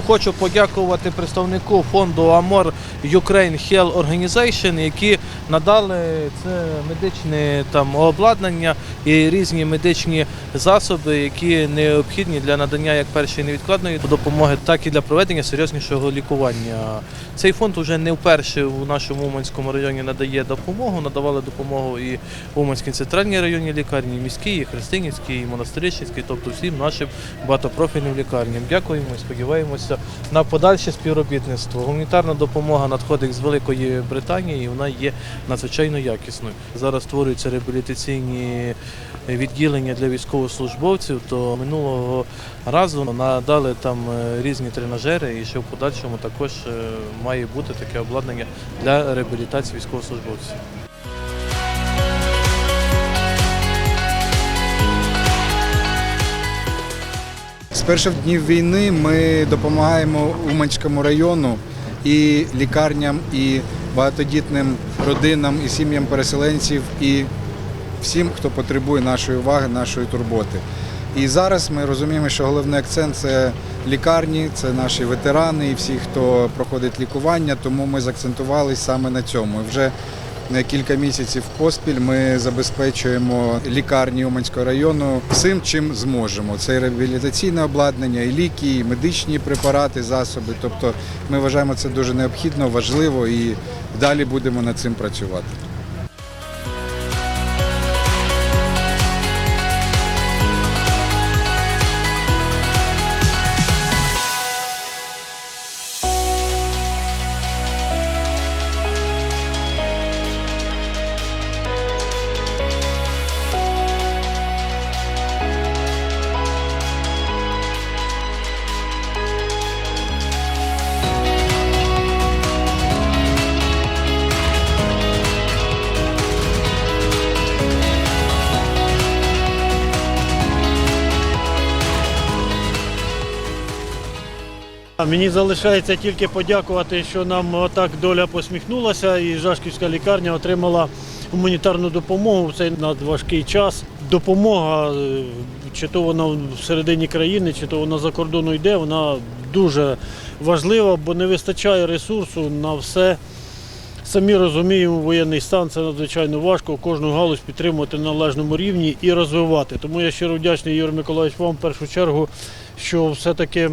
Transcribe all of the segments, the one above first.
хочу подякувати представнику фонду Amor Ukraine Health Organization, які надали це медичне там обладнання і різні медичні засоби, які необхідні для надання як першої невідкладної допомоги, так і для проведення серйознішого лікування. Цей фонд вже не вперше у нашому Уманському районі надає допомогу. Надавали допомогу і Уманській центральній районній лікарні, і міській, і Христинівській, і Монастирищенській, тобто всім нашим багатопрофільним лікарням. Дякуємо і сподіваємося на подальше співробітництво. Гуманітарна допомога надходить з Великої Британії і вона є надзвичайно якісною. Зараз створюються реабілітаційні відділення для військовослужбовців, то минулого разу надали там е, різні тренажери, і ще в подальшому також е, має бути таке обладнання для реабілітації військовослужбовців. З перших днів війни ми допомагаємо Уманському району і лікарням, і багатодітним родинам, і сім'ям переселенців, і всім, хто потребує нашої уваги, нашої турботи. І зараз ми розуміємо, що головний акцент це лікарні, це наші ветерани і всі, хто проходить лікування. Тому ми закцентувалися саме на цьому. Вже на кілька місяців поспіль ми забезпечуємо лікарні Уманського району всім, чим зможемо. Це і реабілітаційне обладнання, і ліки, і медичні препарати, засоби. Тобто ми вважаємо це дуже необхідно, важливо і далі будемо над цим працювати. Мені залишається тільки подякувати, що нам так доля посміхнулася, і Жашківська лікарня отримала гуманітарну допомогу в цей надважкий час. Допомога, е, чи то вона всередині країни, чи то вона за кордону йде, вона дуже важлива, бо не вистачає ресурсу на все. Самі розуміємо, воєнний стан це надзвичайно важко, кожну галузь підтримувати на належному рівні і розвивати. Тому я щиро вдячний, Ігор Миколаївич, вам в першу чергу, що все-таки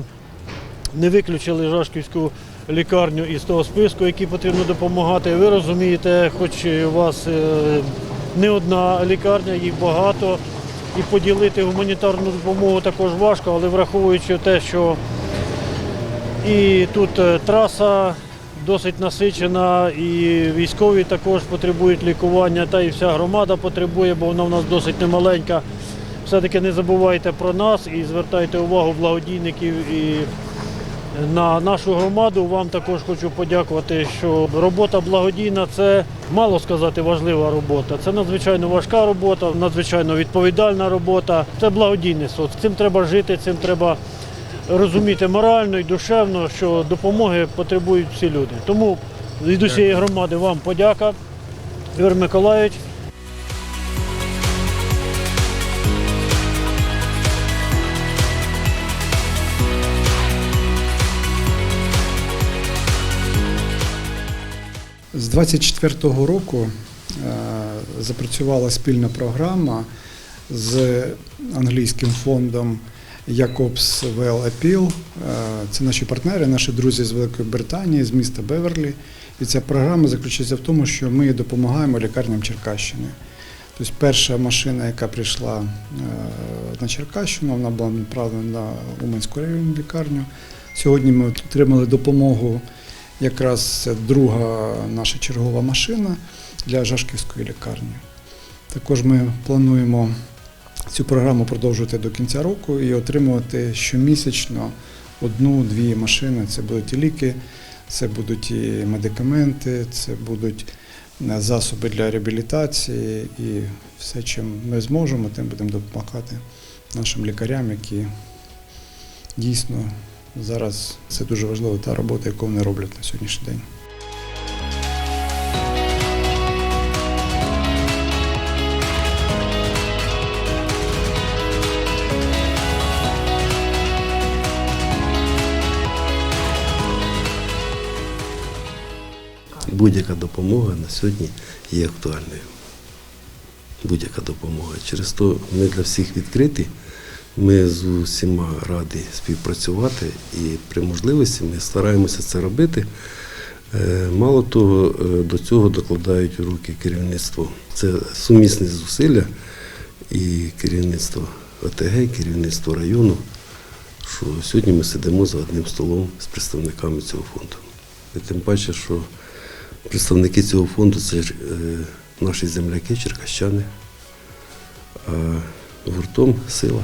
не виключили Жашківську лікарню із того списку, який потрібно допомагати. Ви розумієте, хоч у вас е, не одна лікарня, їх багато. І поділити гуманітарну допомогу також важко, але враховуючи те, що і тут е, траса досить насичена, і військові також потребують лікування, та і вся громада потребує, бо вона в нас досить немаленька. Все-таки не забувайте про нас і звертайте увагу благодійників і на нашу громаду. Вам також хочу подякувати, що робота благодійна це мало сказати важлива робота. Це надзвичайно важка робота, надзвичайно відповідальна робота. Це благодійний благодійництво. Цим треба жити, цим треба розуміти морально і душевно, що допомоги потребують всі люди. Тому від усієї громади вам подяка. Ігор Миколаївич. З 24-го року е, запрацювала спільна програма з англійським фондом Jacobs Well Appeal. Е, Це наші партнери, наші друзі з Великої Британії, з міста Беверлі. І ця програма заключається в тому, що ми допомагаємо лікарням Черкащини. Тобто перша машина, яка прийшла е, на Черкащину, вона була направлена на Уманську районну лікарню. Сьогодні ми отримали допомогу якраз друга наша чергова машина для Жашківської лікарні. Також ми плануємо цю програму продовжувати до кінця року і отримувати щомісячно одну-дві машини. Це будуть і ліки, це будуть і медикаменти, це будуть е, засоби для реабілітації і все, чим ми зможемо, тим будемо допомагати нашим лікарям, які дійсно Зараз це дуже важлива та робота, яку вони роблять на сьогоднішній день. Будь-яка допомога на сьогодні є актуальною. Будь-яка допомога. Через то ми для всіх відкриті. Ми з усіма раді співпрацювати і при можливості ми стараємося це робити. Е, Мало того, е, до цього докладають руки керівництво. Це сумісні зусилля і керівництво ОТГ, і керівництво району, що сьогодні ми сидимо за одним столом з представниками цього фонду. І тим паче, що представники цього фонду це е, наші земляки, черкащани, а гуртом сила